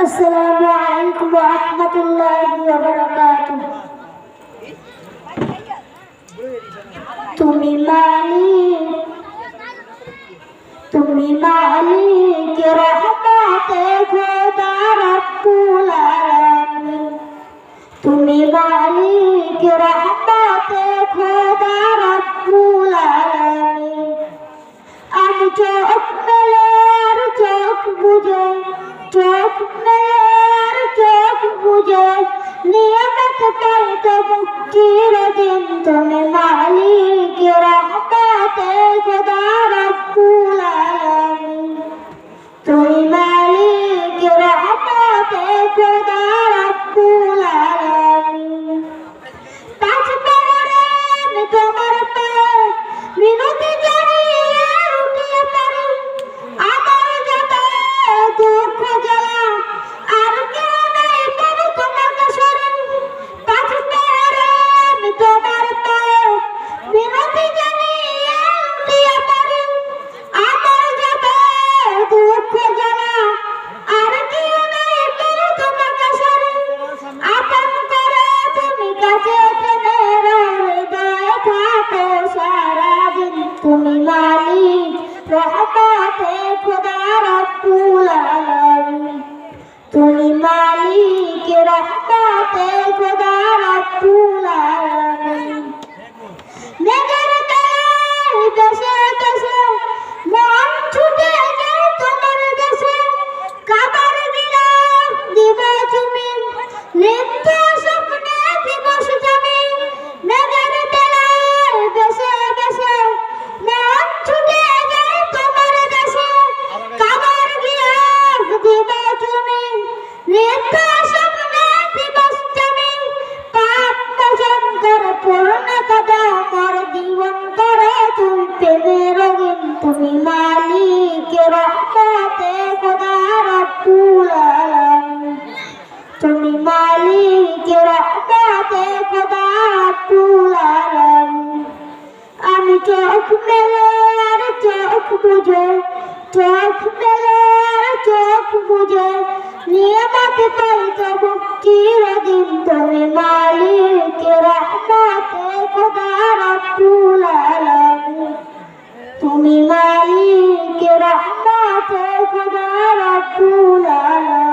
السلام عليكم ورحمة الله وبركاته তুমি মালিক তুমি মালিক রহমতে খোদা চোখ মেলে আর চোখ বুঝে নিয়মত পাই তবু চিরদিন তুমি মালিক রহমতে খোদা রব্বুল আলামিন তুমি মালিক রহমতে খোদা রব্বুল আলামিন তুমি মালিক রহমতে খোদা রব্বুল তুমি মালিক রহমতে খোদা রব্বুল আমি চোখ মেলে আর চোখ বুঝে, চোখ মেলে আর চোখ বুঝে, নিয়মতে পাই তবু চিরদিন। তুমি মালিক রহমতে খোদা রব্বুল রব্বুল আলামিন